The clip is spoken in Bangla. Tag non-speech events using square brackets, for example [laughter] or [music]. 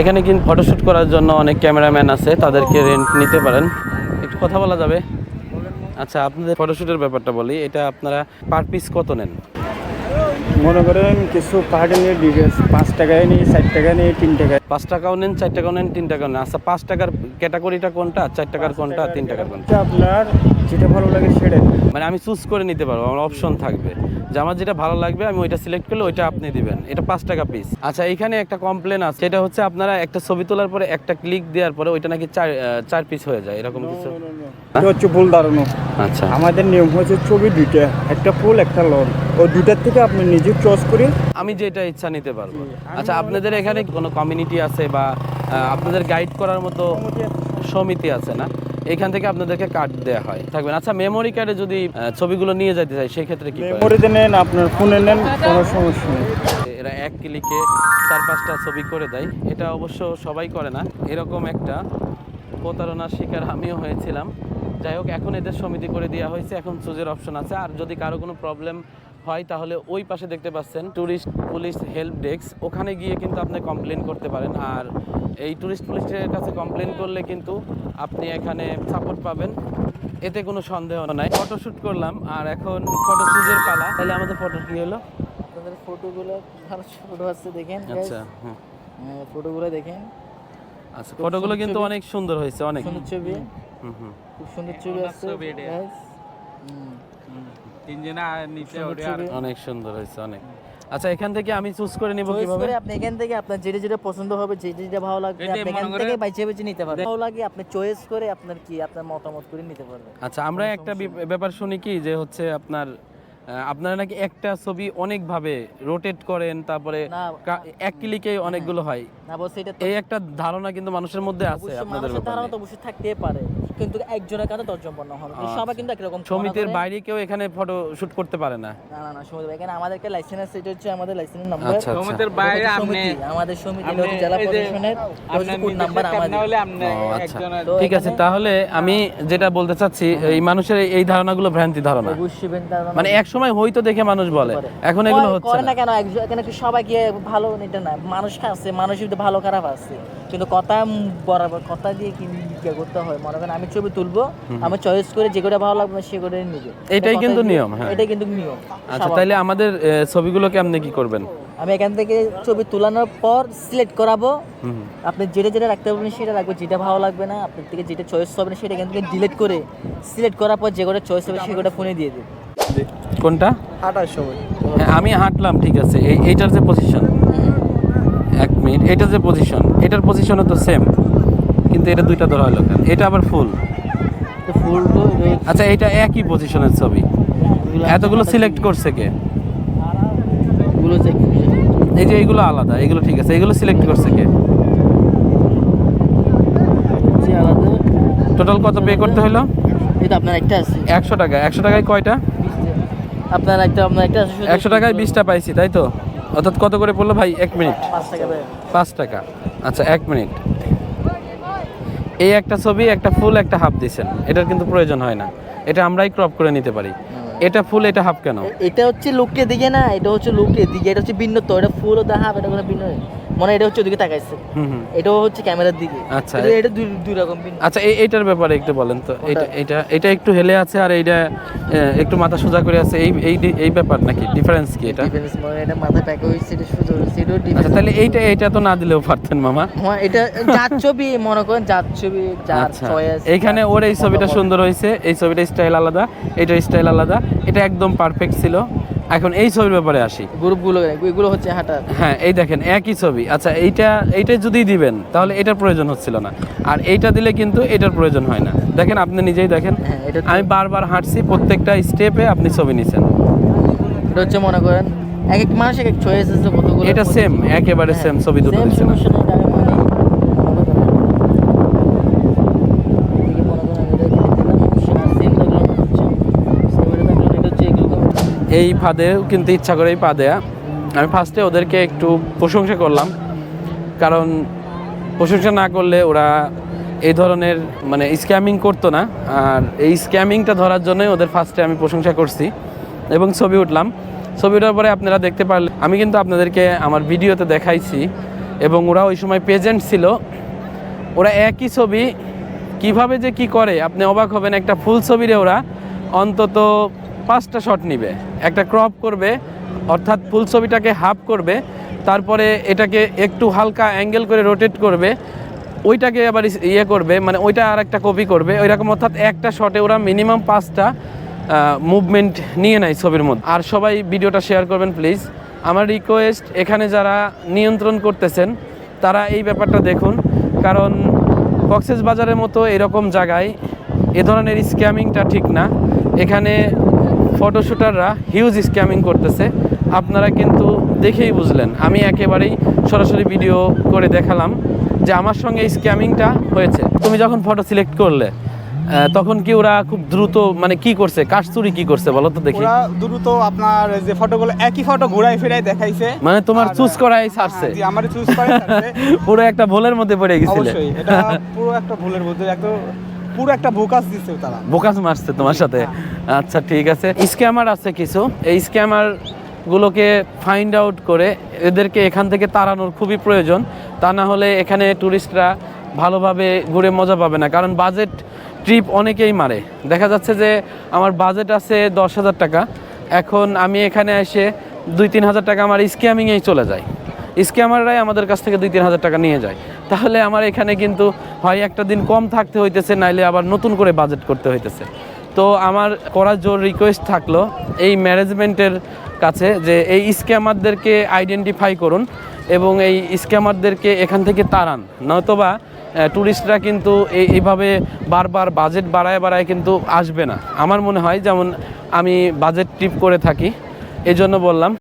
এখানে কিন্তু ফটোশ্যুট করার জন্য অনেক ক্যামেরাম্যান আছে তাদেরকে রেন্ট নিতে পারেন। একটু কথা বলা যাবে? আচ্ছা আপনাদের ফটোশ্যুটের ব্যাপারটা বলি। এটা আপনারা পার পিস কত নেন? মনে করেন কিছু পাহাড়ি নিয়ে ডিটেলস পাঁচ টাকায় নিই ষাট টাকায় নিই তিন টাকায়। পাঁচ টাকাও নেন চার টাকাও নেন তিন টাকাও নেন। আচ্ছা পাঁচ টাকার ক্যাটাগরিটা কোনটা? চার টাকার কোনটা তিন টাকার কোনটা? আপনার যেটা ভালো লাগে সেটা মানে আমি চুজ করে নিতে পারব আমার অপশন থাকবে। যে আমার যেটা ভালো লাগবে আমি ওইটা সিলেক্ট করলে ওইটা আপনি দিবেন। এটা পাঁচ টাকা পিস আচ্ছা এখানে একটা কমপ্লেন আছে। সেটা হচ্ছে আপনারা একটা ছবি তোলার পরে একটা ক্লিক দেওয়ার পরে ওইটা নাকি চার চার পিস হয়ে যায় এরকম কিছু? এটা হচ্ছে ভুল দাঁড়ানো আচ্ছা। আমাদের নিয়ম হচ্ছে ছবি দুইটা একটা ফুল একটা লন ও দুইটার থেকে আপনি নিজে চয়েস করে আমি যেটা ইচ্ছা নিতে পারব। আচ্ছা আপনাদের এখানে কোনো কমিউনিটি আছে বা আপনাদের গাইড করার মতো সমিতি আছে না? এখান থেকে আপনাদেরকে কার্ড দেওয়া হয়। থাকবেন। আচ্ছা মেমোরি কার্ডে যদি ছবিগুলো নিয়ে যেতে চাই সেই ক্ষেত্রে কি? মেমোরিতে নেন আপনার ফোনে নেন কোনো সমস্যা নেই। এরা এক ক্লিকে চার পাঁচটা ছবি করে দেয়। এটা অবশ্য সবাই করে না। এরকম একটা প্রতারণার শিকার আমিও হয়েছিলাম। যাই হোক এখন এদের সমিতি করে দেওয়া হয়েছে। এখন চুজের অপশন আছে। আর যদি কারও কোনো প্রবলেম হয় তাহলে ওই পাশে দেখতে পাচ্ছেন ট্যুরিস্ট পুলিশ হেল্প ডেস্ক ওখানে গিয়ে কিন্তু আপনি কমপ্লেন করতে পারেন। আর এই ট্যুরিস্ট পুলিশের কাছে কমপ্লেন করলে কিন্তু আপনি এখানে সাপোর্ট পাবেন। এতে কোনো সন্দেহ নাই। ফটোশ্যুট করলাম আর এখন ফটো চুজের পালা। তাহলে আমাদের ফটো কি হলো? আপনাদের ফটোগুলো ভালো ফটো আছে দেখেন আচ্ছা হ্যাঁ ফটোগুলো দেখেন। আচ্ছা ফটোগুলো কিন্তু অনেক সুন্দর হয়েছে অনেক। সুন্দর ছবি। হুম হুম। খুব সুন্দর ছবি আছে অনেক সুন্দর হয়েছে অনেক। আচ্ছা এখান থেকে আমি চুজ করে নিব কীভাবে? আপনি এখান থেকে আপনার যেটা যেটা পছন্দ হবে যেটা যেটা ভালো লাগবে আপনি এখান থেকে বাইছে বেছে নিতে পারবেন। ভালো লাগে আপনি চয়েস করে আপনার কি আপনার মতামত করে নিতে পারবেন। আচ্ছা আমরা একটা ব্যাপার শুনি কি যে হচ্ছে আপনার আপনারা নাকি একটা ছবি অনেক ভাবে রোটেট করেন তারপরে এক ক্লিকে অনেকগুলো হয়। না বস এটা এই একটা ধারণা কিন্তু মানুষের মধ্যে আছে আপনাদের ধারণা তো অবশ্যই থাকতেই পারে কিন্তু একজনের কাছে দশজন পণ্য হবে সবাই কিন্তু একরকম সমিতির বাইরে কেউ এখানে ফটো শুট করতে পারে না। না না না সমিতি এখানে আমাদের একটা লাইসেন্স আছে এটা হচ্ছে আমাদের লাইসেন্সের নাম্বার আচ্ছা আচ্ছা। সমিতির বাইরে আপনি আমাদের সমিতি জেলা প্রশাসনের। কোড নাম্বার আমাদের। হলে আপনি ও, আচ্ছা। ঠিক আছে তাহলে আমি যেটা বলতে চাচ্ছি এই মানুষের এই- ধারণাগুলো ভ্রান্তি ধারণা। মানে এক সময় হয়তো দেখে মানুষ বলে। এখন এগুলো হচ্ছে করে না কেন? এখানে কি সবাই গিয়ে ভালো এটা না মানুষ আছে মানুষের ভিতরে ভালো খারাপ আছে। কিন্তু কথা বরাবর কথা দিয়ে কি ইয়ে করতে হয়? মনে করেন আমি ছবি তুলবো আমি চয়েস করে যে করে ভালো লাগবে সে করে নিবে। এটাই কিন্তু নিয়ম, হ্যাঁ। এটাই কিন্তু নিয়ম। আচ্ছা। তাইলে আমাদের ছবিগুলোকে আপনি কি করবেন? আমি এখান থেকে ছবি তোলানোর পর সিলেক্ট করাবো। আপনি যেটা যেটা রাখতে পারবেন সেটা রাখব যেটা ভালো লাগবে না আপনার থেকে যেটা চয়েস হবে না সেটা এখান থেকে ডিলিট করে সিলেক্ট করার পর যে করে চয়েস হবে সে করে ফোনে দিয়ে দেবে। কোনটা? হাঁটার সময়। হ্যাঁ, আমি হাঁটলাম ঠিক আছে। এই এইটার যে পজিশন এক মিনিট এটার যে পজিশন এটার পজিশনও তো সেম কিন্তু এটা দুইটা ধরা হলো কেন? এটা আবার ফুল ফুল তো আচ্ছা এটা একই পজিশনের ছবি। এতগুলো সিলেক্ট করছে কে? এই যে এইগুলো আলাদা এগুলো ঠিক আছে। এগুলো সিলেক্ট করছে কে? আলাদা। টোটাল কত পে করতে হলো? এটা আপনার একটা আছে। একশো টাকা। একশো টাকায় কয়টা? আপনার একটা আপনার একটা একশো টাকায় বিশটা পাইছি তাই তো? অর্থাৎ কত করে পড়ল ভাই? এক মিনিট। পাঁচ টাকা আচ্ছা এক মিনিট। এই একটা ছবি একটা ফুল একটা হাফ দিছেন। এটার কিন্তু প্রয়োজন হয় না। এটা আমরাই ক্রপ করে নিতে পারি। এটা ফুল এটা হাফ কেন? এটা হচ্ছে লোককে দিকে না এটা হচ্ছে লোককে দিকে এটা হচ্ছে ভিন্ন তো এটা ফুল ও দেখা এটা কোনো ভিন্ন। মনে এটা হচ্ছে ওদিকে তাকাইছে। এটাও হচ্ছে ক্যামেরার দিকে। আচ্ছা। এটা- এটা দুই দুই রকম আচ্ছা এইটার ব্যাপারে একটু বলেন তো। এটা এটা এটা একটু হেলে আছে আর এইটা একটু মাথা সোজা করে আছে। এই এই এই ব্যাপার নাকি? ডিফারেন্স কি এটা? ডিফারেন্স মানে এটা মাথা প্যাকে হয়েছে এটা হয়েছে এটাও আচ্ছা ডিফারেন্স তাহলে এইটা এইটা তো না দিলেও পারতেন মামা। হ্যাঁ এটা যার ছবি মনে করেন যার ছবি যার আচ্ছা। চয়েস এইখানে ওর এই ছবিটা সুন্দর হয়েছে। এই ছবিটা স্টাইল আলাদা এটা স্টাইল আলাদা। এটা একদম পারফেক্ট ছিল। এখন এই ছবির ব্যাপারে আসি। গ্রুপগুলো এগুলো হচ্ছে হাঁটার। হ্যাঁ এই দেখেন একই ছবি। আচ্ছা এইটা এইটা যদি দিবেন তাহলে এটার প্রয়োজন হচ্ছিল না। আর এইটা দিলে কিন্তু এটার প্রয়োজন হয় না। দেখেন আপনি নিজেই দেখেন। হ্যাঁ এটা আমি বারবার হাঁটছি প্রত্যেকটা স্টেপে আপনি ছবি নিছেন। এটা হচ্ছে মনে করেন এক এক মানুষ এক এক আছে কতগুলো এটা সেম একেবারে হ্যাঁ, সেম ছবি দুটো same দিছেন সমস্যা নেই, এটা মানে এদিকে মনে করেন এটা এখানে দিলাম, same লাগল না, হচ্ছে, same এটা লাগল না, এটা হচ্ছে এগুলো এই ফাঁদেও কিন্তু ইচ্ছা করেই পা দেয়া আমি ফার্স্টে ওদেরকে একটু প্রশংসা করলাম। কারণ প্রশংসা না করলে ওরা এই ধরনের মানে স্ক্যামিং করতো না। আর এই স্ক্যামিংটা ধরার জন্যই ওদের ফার্স্টে আমি প্রশংসা করছি এবং ছবি উঠলাম। ছবি ওঠার পরে আপনারা দেখতে পারলে আমি কিন্তু আপনাদেরকে আমার ভিডিওতে দেখাইছি এবং ওরা ওই সময় প্রেজেন্ট ছিল। ওরা একই ছবি কীভাবে যে কি করে, আপনি অবাক হবেন, একটা ফুল ছবিরে ওরা। অন্তত পাঁচটা শট নিবে। একটা ক্রপ করবে, অর্থাৎ ফুল ছবিটাকে হাফ করবে, তারপরে এটাকে একটু হালকা অ্যাঙ্গেল করে রোটেট করবে, ওইটাকে আবার ইয়ে করবে মানে ওইটা আর একটা কপি করবে ওই রকম অর্থাৎ একটা শটে ওরা মিনিমাম পাঁচটা মুভমেন্ট নিয়ে নেয় ছবির মধ্যে। আর সবাই ভিডিওটা শেয়ার করবেন প্লিজ আমার রিকোয়েস্ট এখানে যারা নিয়ন্ত্রণ করতেছেন, তারা এই ব্যাপারটা দেখুন। কারণ কক্সেস বাজারের মতো এরকম জায়গায় এ ধরনের স্ক্যামিংটা ঠিক না। এখানে ফটোশুটাররা হিউজ স্ক্যামিং করতেছে। আপনারা কিন্তু দেখেই বুঝলেন। আমি একেবারেই সরাসরি ভিডিও করে দেখালাম যে আমার সঙ্গে এই স্ক্যামিংটা হয়েছে। তুমি যখন ফটো সিলেক্ট করলে তখন কি ওরা খুব দ্রুত মানে কি করছে? কাঠচুরি কি করছে বলো তো দেখি। ওরা দ্রুত আপনার যে ফটোগুলো একই ফটো ঘুরাই ফিরাই দেখাইছে। মানে তোমার চুজ করাই ছাড়ছে। হ্যাঁ, জি আমার চুজ করে ছাড়ছে। [laughs] পুরো একটা ভুলের মধ্যে পড়ে গেছিলে। অবশ্যই এটা পুরো একটা ভুলের মধ্যে একটা পুরো একটা বোকাস দিচ্ছে তারা। বোকাস মারছে তোমার সাথে। আচ্ছা ঠিক আছে। স্ক্যামার আছে কিছু। এই স্ক্যামার গুলোকে ফাইন্ড আউট করে এদেরকে এখান থেকে তাড়ানোর খুবই প্রয়োজন। তা না হলে এখানে ট্যুরিস্টরা ভালোভাবে ঘুরে মজা পাবে না। কারণ বাজেট ট্রিপ অনেকেই মারে। দেখা যাচ্ছে যে আমার বাজেট আছে দশ হাজার টাকা। এখন আমি এখানে এসে দুই তিন হাজার টাকা আমার স্ক্যামিংয়েই চলে যায়। স্ক্যামাররাই আমাদের কাছ থেকে দুই তিন হাজার টাকা নিয়ে যায়। তাহলে আমার এখানে কিন্তু হয় একটা দিন কম থাকতে হইতেছে, নাইলে আবার নতুন করে বাজেট করতে হইতেছে। তো আমার করার জোর রিকোয়েস্ট থাকল এই ম্যানেজমেন্টের কাছে যে এই স্ক্যামারদেরকে আইডেন্টিফাই করুন এবং এই স্ক্যামারদেরকে এখান থেকে তাড়ান। নয়তোবা ট্যুরিস্টরা কিন্তু এই এইভাবে বারবার বাজেট বাড়ায় বাড়ায় কিন্তু আসবে না। আমার মনে হয় যেমন আমি বাজেট ট্রিপ করে থাকি এই জন্য বললাম।